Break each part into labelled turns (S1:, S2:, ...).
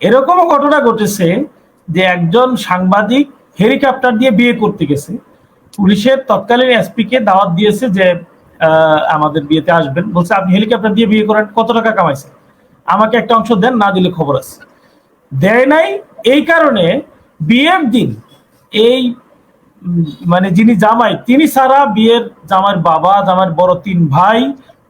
S1: এরকমও ঘটনা ঘটেছে যে একজন সাংবাদিক হেলিকপ্টার দিয়ে বিয়ে করতে গেছে। পুলিশের তৎকালীন এসপি কে দাওয়াত দিয়েছে যে আমাদের বিয়েতে আসবেন। বলছে, আপনি হেলিকপ্টার দিয়ে বিয়ে করেন, কত টাকা কামাইছেন? আমাকে একটা অংশ দেন, না দিলে খবর আছে। দেয় নাই, এই কারণে বিয়ের দিন এই মানে যিনি জামাই, তিনি ছাড়া বিয়ের জামাইয়ের বাবা, জামাইয়ের বড় তিন ভাই,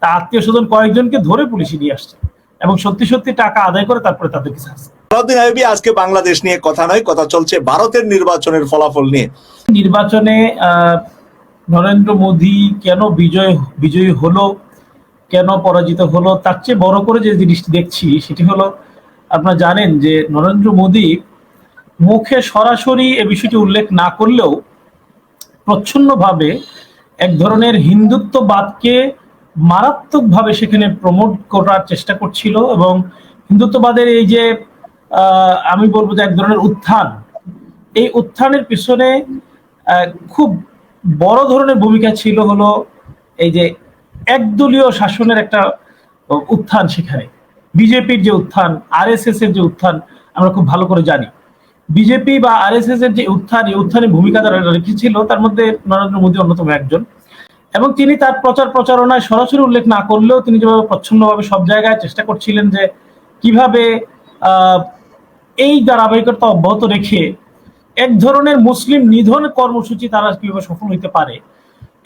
S1: তার আত্মীয় স্বজন কয়েকজনকে ধরে পুলিশে নিয়ে আসছে। এবং সত্যি সত্যি টাকা আদায় করে তারপরে তাদেরকে ছাড়ছে
S2: আলাউদ্দিন আইবি আজকে বাংলাদেশ নিয়ে কথা নয় কথা চলছে ভারতের নির্বাচনের ফলাফল নিয়ে।
S1: নির্বাচনে নরেন্দ্র মোদী কেন বিজয় বিজয়ী হলো কেন পরাজিত হলো তার চেয়ে বড় করে যে জিনিসটি দেখছি সেটি হলো আপনারা জানেন যে নরেন্দ্র মোদী মুখে সরাসরি এ বিষয়টি উল্লেখ না করলেও প্রচ্ছন্নভাবে এক ধরনের হিন্দুত্ববাদকে মারাত্মকভাবে সেখানে প্রমোট করার চেষ্টা করছিল এবং হিন্দুত্ববাদের এই যে আমি বলব যে এক ধরনের উত্থান, এই উত্থানের পিছনে খুব বড় ধরনের ভূমিকা ছিল হলো এই যে একদলীয় শাসনের একটা উত্থান সেখানে। বিজেপির যে উত্থান আরএসএস এর যে উত্থান, আমরা খুব ভালো করে জানি। বিজেপি বা আরএসএস এর যে উত্থান, এই উত্থানে ভূমিকা তারা রেখেছিল, তার মধ্যে নরেন্দ্র মোদী অন্যতম একজন। এবং তিনি তার প্রচার প্রচারণায় সরাসরি উল্লেখ না করলেও তিনি যেভাবে প্রচ্ছন্নভাবে সব জায়গায় চেষ্টা করছিলেন যে কীভাবে এই ধারাবাহিকতা অব্যাহত রেখে এক ধরনের মুসলিম নিধন কর্মসূচি তারা কীভাবে সফল হইতে পারে,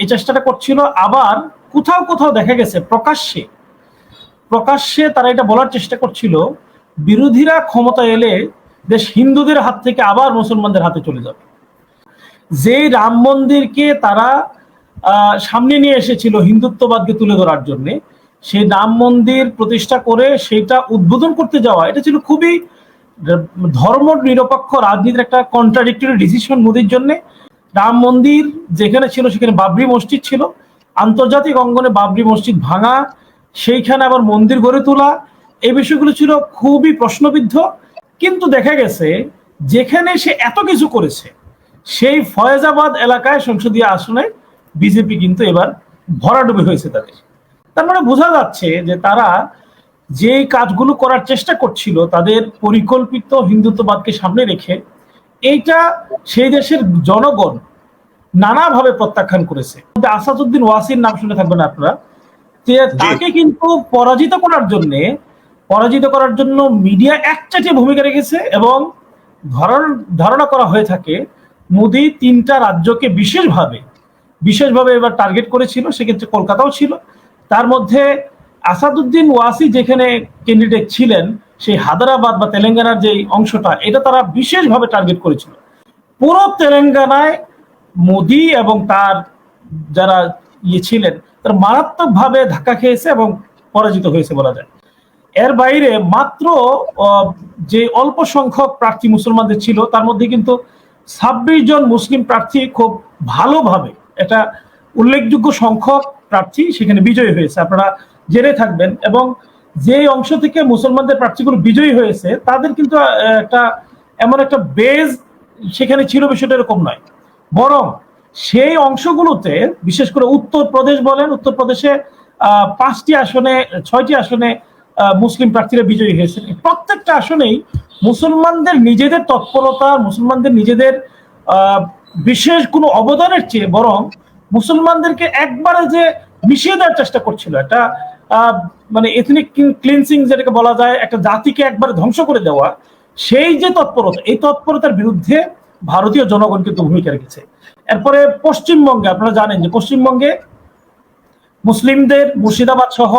S1: এই চেষ্টাটা করছিল। আবার কোথাও কোথাও দেখা গেছে প্রকাশ্যে প্রকাশ্যে তারা এটা বলার চেষ্টা করছিল, বিরোধীরা ক্ষমতা এলে দেশ হিন্দুদের হাত থেকে আবার মুসলমানদের হাতে চলে যাবে। যে রাম মন্দিরকে তারা সামনে নিয়ে এসেছিল হিন্দুত্ববাদকে তুলে ধরার জন্য। সেই রাম মন্দির প্রতিষ্ঠা করে সেটা উদ্বোধন করতে যাওয়া, এটা ছিল খুবই ধর্ম নিরপেক্ষ রাজনীতির একটা কন্ট্রাডিক্টরি ডিসিশন মোদির জন্য। রাম মন্দির যেখানে ছিল সেখানে বাবরি মসজিদ ছিল। আন্তর্জাতিক অঙ্গনে বাবরি মসজিদ ভাঙা, সেইখানে আবার মন্দির গড়ে তোলা এই বিষয়গুলো ছিল খুবই প্রশ্নবিদ্ধ। কিন্তু দেখা গেছে, যেখানে সে এত কিছু করেছে, সেই ফয়েজাবাদ এলাকায় সংসদীয় আসনে বিজেপি কিন্তু এবার ভরাডুবি হয়েছে তাদের। তার মানে বোঝা যাচ্ছে যে তারা যে কাজগুলো করার চেষ্টা করছিল তাদের পরিকল্পিত হিন্দুত্ববাদকে সামনে রেখে এইটা সেই দেশের জনগণ নানাভাবে প্রত্যাখ্যান করেছে। আসাদুদ্দিন ওয়াসির নাম শুনে থাকবেন আপনারা যে তাকে কিন্তু পরাজিত করার জন্য পরাজিত করার জন্য মিডিয়া একচাটে ভূমিকা রেখেছে এবং ধারণ ধারণা করা হয়ে থাকে মোদি তিনটা রাজ্যকে বিশেষভাবে বিশেষভাবে এবার টার্গেট করেছিল, সেক্ষেত্রে কলকাতাও ছিল। তার মধ্যে আসাদুদ্দিন ওয়াসি যেখানে ক্যান্ডিডেট ছিলেন, সেই হায়দ্রাবাদ বা তেলেঙ্গানার যে অংশটা, এটা তারা বিশেষভাবে টার্গেট করেছিল। পুরো তেলেঙ্গানায় মোদি এবং তার যারা ইয়ে ছিলেন, তারা মারাত্মকভাবে ধাক্কা খেয়েছে এবং পরাজিত হয়েছে বলা যায়। এর বাইরে মাত্র যে অল্প সংখ্যক প্রার্থী মুসলমানদের ছিল, তার মধ্যে কিন্তু ছাব্বিশ জন মুসলিম প্রার্থী খুব ভালোভাবে এটা উল্লেখযোগ্য সংখ্যক প্রার্থী সেখানে বিজয়ী হয়েছে। আপনারা জেনে থাকবেন এবং যে অংশ থেকে মুসলমানদের প্রার্থীগুলো বিজয়ী হয়েছে, তাদের কিন্তু একটা এমন একটা বেজ সেখানে ছিল বিষয়টা এরকম নয়। বরং সেই অংশগুলোতে, বিশেষ করে উত্তরপ্রদেশ বলেন উত্তরপ্রদেশে পাঁচটি আসনে, ছয়টি আসনে মুসলিম প্রার্থীরা বিজয়ী হয়েছেন এই প্রত্যেকটা আসনেই মুসলমানদের নিজেদের তৎপরতা, মুসলমানদের নিজেদের বিশেষ কোনো অবদানের চেয়ে বরং মুসলমানদেরকে একবারে যে মিশিয়ে দেওয়ার চেষ্টা করছিল, একটা মানে এথনিক ক্লিনসিং যেটাকে বলা যায়, একটা জাতিকে একবারে ধ্বংস করে দেওয়া, সেই যে তৎপরতা, এই তৎপরতার বিরুদ্ধে ভারতীয় জনগণ কিন্তু ভূমিকা রেখেছে। এরপরে পশ্চিমবঙ্গে, আপনারা জানেন যে পশ্চিমবঙ্গে মুসলিমদের মুর্শিদাবাদ সহ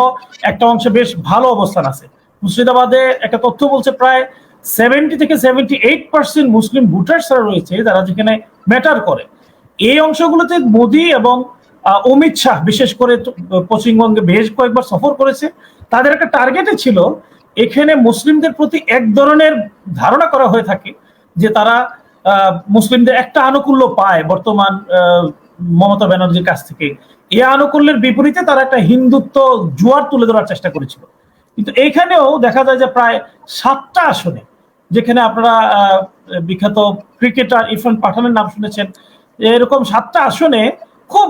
S1: একটা অংশে বেশ ভালো অবস্থান আছে। মুর্শিদাবাদে একটা তথ্য বলছে প্রায় সেভেন্টি থেকে সেভেন্টি এইট পার্সেন্ট মুসলিম ভোটার্সরা রয়েছে যারা যেখানে ম্যাটার করে। এই অংশগুলোতে মোদি এবং অমিত শাহ, বিশেষ করে পশ্চিমবঙ্গে বেশ কয়েকবার সফর করেছে। তাদের একটা টার্গেটে ছিল এখানে মুসলিমদের প্রতি এক ধরনের ধারণা করা হয়ে থাকে যে তারা মুসলিমদের একটা আনুকূল্য পায় বর্তমান মমতা ব্যানার্জির কাছ থেকে। এই আনুকূল্যের বিপরীতে তারা একটা হিন্দুত্ব জুয়ার তুলে ধরার চেষ্টা করেছিল। কিন্তু এইখানেও দেখা যায় যে প্রায় সাতটা আসনে যেখানে আপনারা বিখ্যাত ক্রিকেটার ইরফান পাঠানের নাম শুনেছেন, এরকম সাতটা আসনে খুব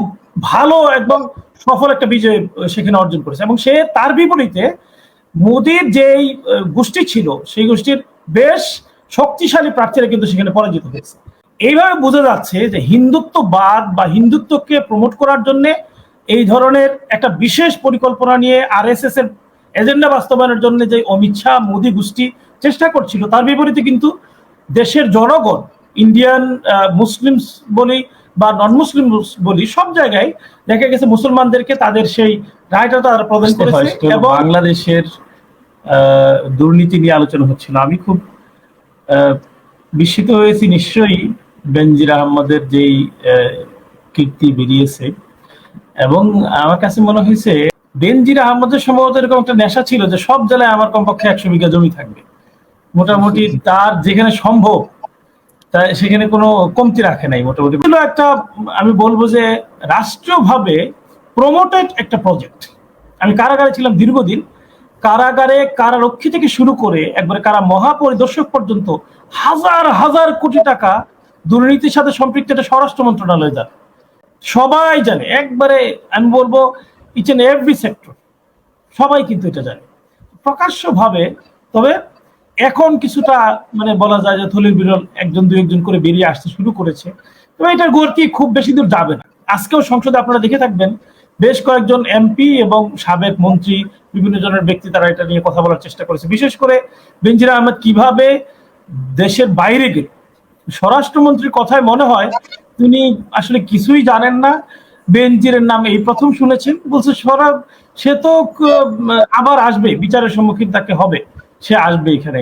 S1: ভালো একদম সফল একটা বিজয় সেখানে অর্জন করেছে। এবং সে তার বিপরীতে মোদির যেই গোষ্ঠী ছিল, সেই গোষ্ঠীর বেশ শক্তিশালী প্রার্থীরা কিন্তু সেখানে পরাজিত হয়েছে। এইভাবে বোঝা যাচ্ছে যে হিন্দুত্ববাদ বা হিন্দুত্বকে প্রমোট করার জন্য এই ধরনের একটা বিশেষ পরিকল্পনা নিয়ে আর এস এস এর এজেন্ডা বাস্তবায়নের জন্য যে অমিত শাহ, মোদী গোষ্ঠী চেষ্টা করছিল। তার বিপরীতে কিন্তু দেশের জনগণ ইন্ডিয়ান মুসলিম বলি বা নন মুসলিম বলি সব জায়গায় দেখা গেছে মুসলমানদেরকে তাদের সেই রায়টা তারা প্রদান করেছে এবং বাংলাদেশের দুর্নীতি নিয়ে আলোচনা হচ্ছিল আমি খুব আহ, বিস্মিত হয়েছি নিশ্চয়ই বেনজির আহমদের যেই কীর্তি বেরিয়েছে। এবং আমার কাছে মনে হয়েছে বেনজির আহমদের সম্ভবত এরকম একটা নেশা ছিল যে সব জেলায় আমার কমপক্ষে একশো বিঘা জমি থাকবে। মোটামুটি তার যেখানে সম্ভব তা সেখানে কোনো কমতি রাখে নাই মোটামুটি। একটা, আমি বলব যে রাষ্ট্রীয়ভাবে প্রমোটেড একটা প্রজেক্ট আমি কারাগারে ছিলাম দীর্ঘদিন। কারাগারে কারারক্ষী থেকে শুরু করে একবারে কারা মহাপরিদর্শক পর্যন্ত হাজার হাজার কোটি টাকা দুর্নীতির সাথে সম্পৃক্ত এটা স্বরাষ্ট্র মন্ত্রণালয় জানে। সবাই জানে, একবারে আমি বলব ইচ এন এভরি সেক্টর সবাই কিন্তু এটা জানে। প্রকাশ্যভাবে, তবে এখন কিছুটা মানে বলা যায় যে থলির বিরল একজন দুই একজন করে বেরিয়ে আসতে শুরু করেছে। তবে এটার গতি খুব বেশি দূর যাবে না। আজকেও সংসদে আপনারা দেখে থাকবেন, বেশ কয়েকজন এমপি এবং সাবেক মন্ত্রী, বিভিন্ন জনের ব্যক্তি তারা এটা নিয়ে কথা বলার চেষ্টা করেছে। বিশেষ করে বেনজির আহমেদ কীভাবে দেশের বাইরে গেল? স্বরাষ্ট্রমন্ত্রীর কথায় মনে হয় তিনি আসলে কিছুই জানেন না। বেনজিরের নাম এই প্রথম শুনেছেন, বলছে সরাব সে তো আবার আসবে, বিচারের সম্মুখীন তাকে হবে। সে আসবে এখানে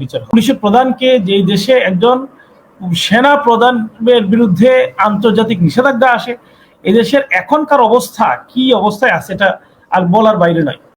S1: বিচার পুলিশের প্রধানকে যেই দেশে একজন সেনা প্রধানের বিরুদ্ধে আন্তর্জাতিক নিষেধাজ্ঞা আসে এদেশের এখনকার অবস্থা, কি অবস্থায় আছে, এটা আর বলার বাইরে নয়।